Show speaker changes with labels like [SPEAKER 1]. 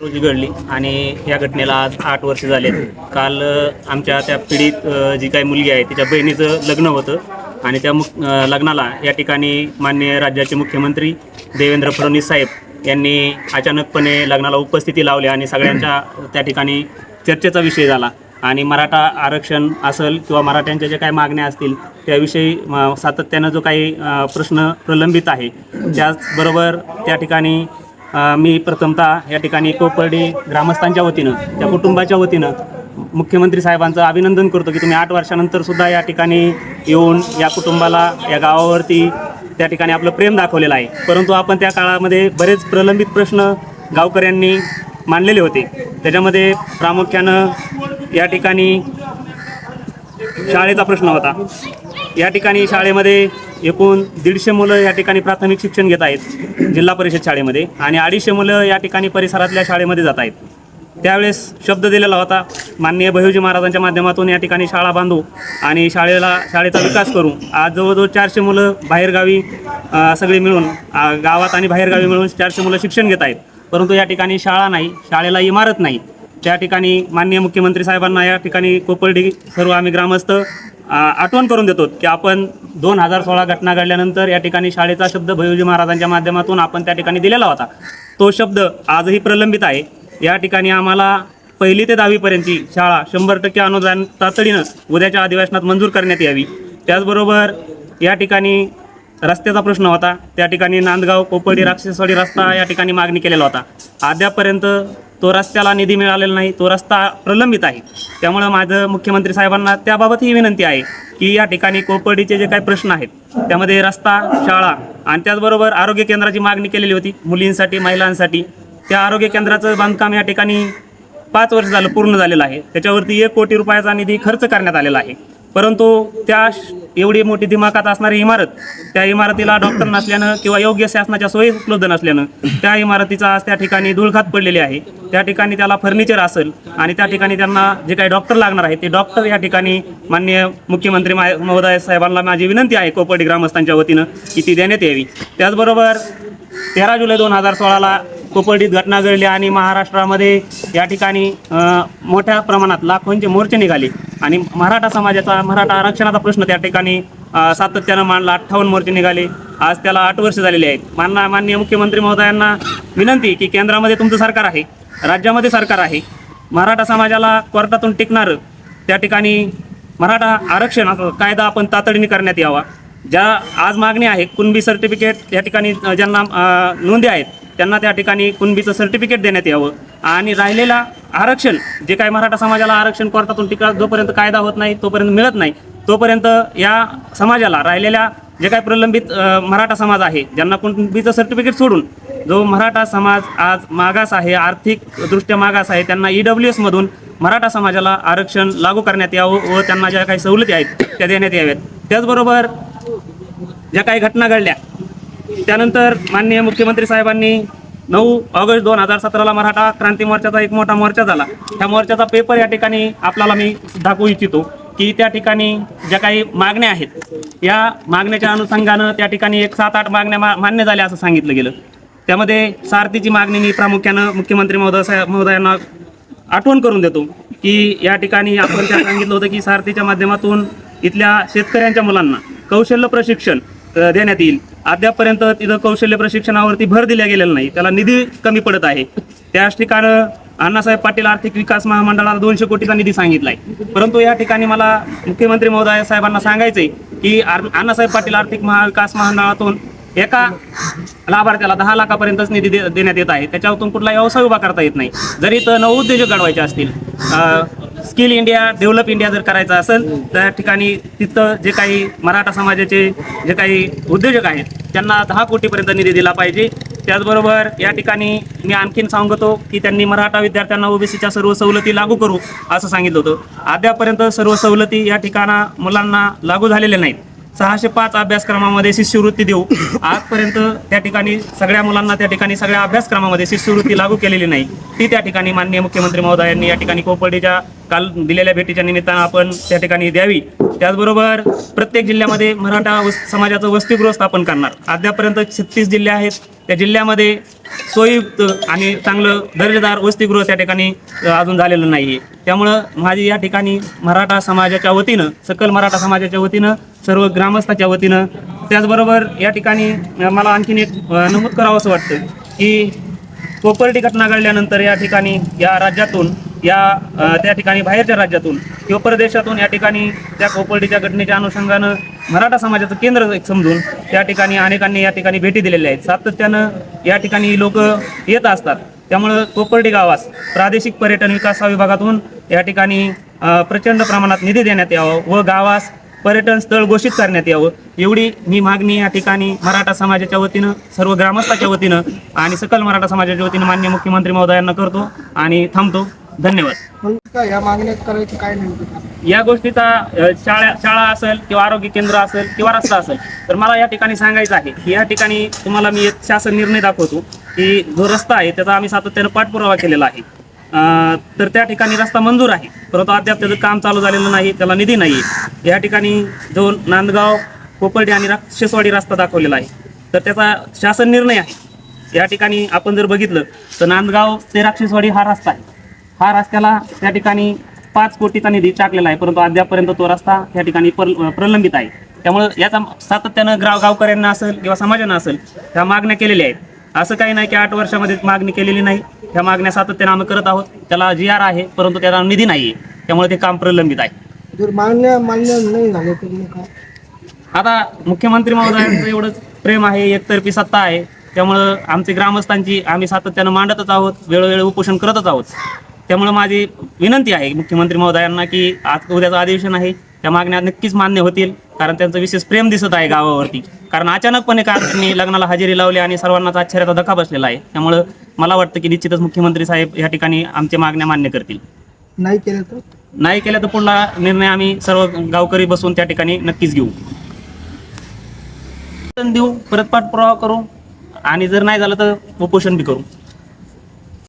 [SPEAKER 1] रोजी घडली आणि या घटनेला आज आठ वर्ष झालेत. काल आमच्या त्या पीडित जी काही मुलगी आहे तिच्या बहिणीचं लग्न होतं आणि त्या मुख लग्नाला या ठिकाणी माननीय राज्याचे मुख्यमंत्री देवेंद्र फडणवीस साहेब यांनी अचानकपणे लग्नाला उपस्थिती लावली आणि सगळ्यांच्या त्या ठिकाणी चर्चेचा विषय झाला. आणि मराठा आरक्षण असेल किंवा मराठ्यांच्या ज्या काही मागण्या असतील त्याविषयी सातत्यानं जो काही प्रश्न प्रलंबित आहे त्याचबरोबर त्या ठिकाणी मी प्रथमतः या ठिकाणी कोपर्डी ग्रामस्थांच्या वतीनं त्या कुटुंबाच्या वतीनं मुख्यमंत्री साहेबांचं अभिनंदन करतो की तुम्ही आठ वर्षानंतर सुद्धा या ठिकाणी येऊन या कुटुंबाला या गावावरती त्या ठिकाणी आपलं प्रेम दाखवलेलं आहे. परंतु आपण त्या काळामध्ये बरेच प्रलंबित प्रश्न गावकऱ्यांनी मांडलेले होते. त्याच्यामध्ये प्रामुख्यानं या ठिकाणी शाळेचा प्रश्न होता. या ठिकाणी शाळेमध्ये एकूण दीडशे मुलं या ठिकाणी प्राथमिक शिक्षण घेत आहेत जिल्हा परिषद शाळेमध्ये आणि अडीचशे मुलं या ठिकाणी परिसरातल्या शाळेमध्ये जात आहेत. त्यावेळेस शब्द दिलेला होता माननीय भयोजी महाराजांच्या माध्यमातून या ठिकाणी शाळा बांधू आणि शाळेला शाळेचा विकास करू. आज जवळजवळ चारशे मुलं बाहेरगावी सगळे सगळी मिळून गावात आणि बाहेरगावी मिळून चारशे मुलं शिक्षण घेत आहेत. परंतु या ठिकाणी शाळा नाही शाळेला इमारत नाही. त्या ठिकाणी माननीय मुख्यमंत्री साहेबांना या ठिकाणी कोपर्डी सर्व आम्ही ग्रामस्थ आठवण करून देतो की आपण दोन हजार सोळा घटना घडल्यानंतर या ठिकाणी शाळेचा शब्द भैवजी महाराजांच्या माध्यमातून आपण त्या ठिकाणी दिलेला होता. तो शब्द आजही प्रलंबित आहे. या ठिकाणी आम्हाला पहिली ते दहावीपर्यंतची शाळा शंभर टक्के अनुदान तातडीनं उद्याच्या अधिवेशनात मंजूर करण्यात यावी. त्याचबरोबर या ठिकाणी रस्त्याचा प्रश्न होता. त्या ठिकाणी नांदगाव कोपर्डी राक्षसवाडी रस्ता या ठिकाणी मागणी केलेला होता. अद्यापपर्यंत तो रस्त्याला निधी मिळालेला नाही तो रस्ता प्रलंबित आहे. त्यामुळं माझं मुख्यमंत्री साहेबांना त्याबाबत ही विनंती आहे की या ठिकाणी कोपर्डीचे जे काही प्रश्न आहेत त्यामध्ये रस्ता शाळा आणि त्याचबरोबर आरोग्य केंद्राची मागणी केलेली होती मुलींसाठी महिलांसाठी. त्या आरोग्य केंद्राचं बांधकाम या ठिकाणी पाच वर्ष झालं पूर्ण झालेलं आहे. त्याच्यावरती एक कोटी रुपयाचा निधी खर्च करण्यात आलेला आहे. परंतु त्या श- एवढी मोठी दिमाखात असणारी इमारत त्या इमारतीला डॉक्टर नसल्यानं किंवा योग्य शासनाच्या सोयी उपलब्ध नसल्यानं त्या इमारतीचा आज त्या ठिकाणी धुळखात पडलेली आहे. त्या ठिकाणी त्याला फर्निचर असेल आणि त्या ठिकाणी त्यांना जे काही डॉक्टर लागणार आहे ते डॉक्टर या ठिकाणी माननीय मुख्यमंत्री मा- महोदय साहेबांना माझी विनंती आहे कोपर्डी ग्रामस्थांच्या वतीनं की ती देण्यात यावी. त्याचबरोबर तेरा जुलै दोन हजार सोळाला कोपर्डीत घटना घडली आणि महाराष्ट्रामध्ये या ठिकाणी मोठ्या प्रमाणात लाखोंचे मोर्चे निघाले. आणि मराठा समाजाचा मराठा आरक्षणाचा प्रश्न त्या ठिकाणी सातत्यानं मांडला. अठ्ठावन्न मोर्चे निघाले. आज त्याला आठ वर्ष झालेली आहेत. मानना माननीय मुख्यमंत्री महोदयांना विनंती की केंद्रामध्ये तुमचं सरकार आहे राज्यामध्ये सरकार आहे. मराठा समाजाला कोर्टातून टिकणारं त्या ठिकाणी मराठा आरक्षण असं कायदा आपण तातडीने करण्यात यावा. ज्या आज मागणी आहे कुणबी सर्टिफिकेट या ठिकाणी ज्यांना नोंदी आहेत त्यांना त्या ठिकाणी कुणबीचं सर्टिफिकेट देण्यात यावं. आणि राहिलेला आरक्षण जे काही मराठा समाजाला आरक्षण कोर्टातून टिका जोपर्यंत कायदा होत नाही तोपर्यंत मिळत नाही तोपर्यंत या समाजाला राहिलेल्या जे काही प्रलंबित मराठा समाज आहे ज्यांना कुणबीचं सर्टिफिकेट सोडून जो मराठा समाज आज मागास आहे आर्थिकदृष्ट्या मागास आहे त्यांना ई डब्ल्यू एसमधून मराठा समाजाला आरक्षण लागू करण्यात यावं व त्यांना ज्या काही सवलती आहेत त्या देण्यात याव्यात. त्याचबरोबर ज्या काही घटना घडल्या त्यानंतर माननीय मुख्यमंत्री साहेबांनी नऊ ऑगस्ट दोन हजार सतराला मराठा क्रांती मोर्चाचा एक मोठा मोर्चा झाला. त्या मोर्चाचा पेपर या ठिकाणी आपल्याला मी दाखवू इच्छितो की त्या ठिकाणी ज्या काही मागण्या आहेत या मागण्याच्या अनुषंगानं त्या ठिकाणी एक सात आठ मागण्या मा मान्य झाल्या असं सांगितलं गेलं. त्यामध्ये सारथीची मागणी मी प्रामुख्यानं मुख्यमंत्री महोदय साहेब महोदयांना आठवण करून देतो की या ठिकाणी आपण त्या सांगितलं होतं की सारथीच्या माध्यमातून इथल्या शेतकऱ्यांच्या मुलांना कौशल्य प्रशिक्षण देण्यात येईल. अद्यापपर्यंत तिथं कौशल्य प्रशिक्षणावरती भर दिला गेलेला नाही. त्याला निधी कमी पडत आहे. त्याच ठिकाणं अण्णासाहेब पाटील आर्थिक विकास महामंडळाला दोनशे कोटीचा निधी सांगितलाय. परंतु या ठिकाणी मला मुख्यमंत्री महोदय साहेबांना सांगायचंय की अण्णासाहेब पाटील आर्थिक महाविकास महामंडळातून एका लाभार्थ्याला दहा लाखापर्यंतच निधी दे- देण्यात येत आहे. त्याच्यातून कुठला व्यवसाय उभा करता येत नाही. जरी तर नवउद्योजक घडवायचे असतील स्किल इंडिया डेव्हलप इंडिया जर करायचा असेल त्या ठिकाणी तिथं जे काही मराठा समाजाचे जे काही उद्योजक आहेत त्यांना दहा कोटीपर्यंत निधी दिला पाहिजे. त्याचबरोबर या ठिकाणी मी आणखीन सांगतो की त्यांनी मराठा विद्यार्थ्यांना ओबीसीच्या सर्व सवलती लागू करू असं सांगितलं होतं. अद्यापर्यंत सर्व सवलती या ठिकाणा मुलांना लागू झालेल्या नाहीत. सहाशे पाच अभ्यासक्रमामध्ये शिष्यवृत्ती देऊ. आजपर्यंत त्या ठिकाणी सगळ्या मुलांना त्या ठिकाणी सगळ्या अभ्यासक्रमामध्ये शिष्यवृत्ती लागू केलेली नाही. ती त्या ठिकाणी माननीय मुख्यमंत्री महोदयांनी या ठिकाणी कोपर्डीच्या काल दिलेल्या भेटीच्या निमित्तानं आपण त्या ठिकाणी द्यावी. त्याचबरोबर प्रत्येक जिल्ह्यामध्ये मराठा वस समाजाचं वसतिगृह स्थापन करणार. अद्यापर्यंत छत्तीस जिल्हे आहेत. त्या जिल्ह्यामध्ये सोयीयुक्त आणि चांगलं दर्जेदार वसतिगृह त्या ठिकाणी अजून झालेलं नाही आहे त्यामुळं माझी या ठिकाणी मराठा समाजाच्या वतीनं सकल मराठा समाजाच्या वतीनं सर्व ग्रामस्थाच्या वतीनं त्याचबरोबर या ठिकाणी मला आणखीन एक नमूद करावं असं वाटतं की कोपर्डी घटना घडल्यानंतर या ठिकाणी या राज्यातून या त्या ठिकाणी बाहेरच्या राज्यातून किंवा परदेशातून या ठिकाणी त्या कोपर्डीच्या घटनेच्या अनुषंगानं मराठा समाजाचं केंद्र एक समजून त्या ठिकाणी अनेकांनी या ठिकाणी भेटी दिलेल्या आहेत. सातत्यानं या ठिकाणी लोक येत असतात. त्यामुळं कोपर्डी गावास प्रादेशिक पर्यटन विकास विभागातून या ठिकाणी प्रचंड प्रमाणात निधी देण्यात यावं व गावास पर्यटन स्थळ घोषित करण्यात यावं एवढी मी मागणी या ठिकाणी मराठा समाजाच्या वतीनं सर्व ग्रामस्थाच्या वतीनं आणि सकल मराठा समाजाच्या वतीनं मान्य मुख्यमंत्री महोदयांना करतो आणि थांबतो. धन्यवाद.
[SPEAKER 2] या करायचं काय
[SPEAKER 1] गोष्टीचा शाळा शाळा असेल किंवा आरोग्य केंद्र असेल किंवा रस्ता असेल तर मला या ठिकाणी सांगायचं आहे की या ठिकाणी तुम्हाला मी एक शासन निर्णय दाखवतो की जो रस्ता आहे त्याचा आम्ही सातत्यानं पाठपुरावा केलेला आहे. अ, तर त्या ठिकाणी रस्ता मंजूर आहे. परंतु अद्याप त्याचं काम चालू झालेलं नाही त्याला निधी नाही आहे या ठिकाणी जो नांदगाव कोपर्डी आणि राक्षसवाडी रस्ता दाखवलेला आहे तर त्याचा शासन निर्णय आहे. या ठिकाणी आपण जर बघितलं तर नांदगाव ते राक्षसवाडी हा रस्ता आहे. हा रस्त्याला त्या ठिकाणी पाच कोटीचा निधी टाकलेला आहे परंतु अद्यापर्यंत तो रस्ता त्या ठिकाणी पर प्रलंबित आहे. त्यामुळं याचा सातत्यानं गाव गावकऱ्यांना असेल किंवा समाजानं असेल त्या मागण्या केलेल्या आहेत. असं काही नाही की आठ वर्षामध्ये मागणी केलेली नाही. ह्या मागण्या सातत्यानं आम्ही करत आहोत. त्याला जी आर आहे परंतु त्याला निधी नाही आहे त्यामुळे ते काम प्रलंबित आहे.
[SPEAKER 2] जर मान्य नाही
[SPEAKER 1] आता मुख्यमंत्री महोदयांचं एवढंच प्रेम आहे एकतर्फी सत्ता आहे. त्यामुळं आमचे ग्रामस्थांची आम्ही सातत्यानं मांडतच आहोत वेळोवेळी उपोषण करतच आहोत. त्यामुळं माझी विनंती आहे मुख्यमंत्री महोदयांना की आज उद्याचं अधिवेशन आहे. त्या मागण्या नक्कीच मान्य होतील कारण त्यांचं विशेष प्रेम दिसत आहे गावावरती. कारण अचानकपणे कारखान्यांनी लग्नाला हजेरी लावली आणि सर्वांनाच आश्चर्याचा धक्का बसलेला आहे. त्यामुळं मला वाटतं की निश्चितच मुख्यमंत्री साहेब या ठिकाणी आमच्या मागण्या मान्य करतील.
[SPEAKER 2] नाही केलं तर?
[SPEAKER 1] नाही केलं तर पुढला निर्णय आम्ही सर्व गावकरी बसून त्या ठिकाणी नक्कीच घेऊ. देऊ परत पाठपुरावा करू आणि जर नाही झालं तर उपोषण बी करू.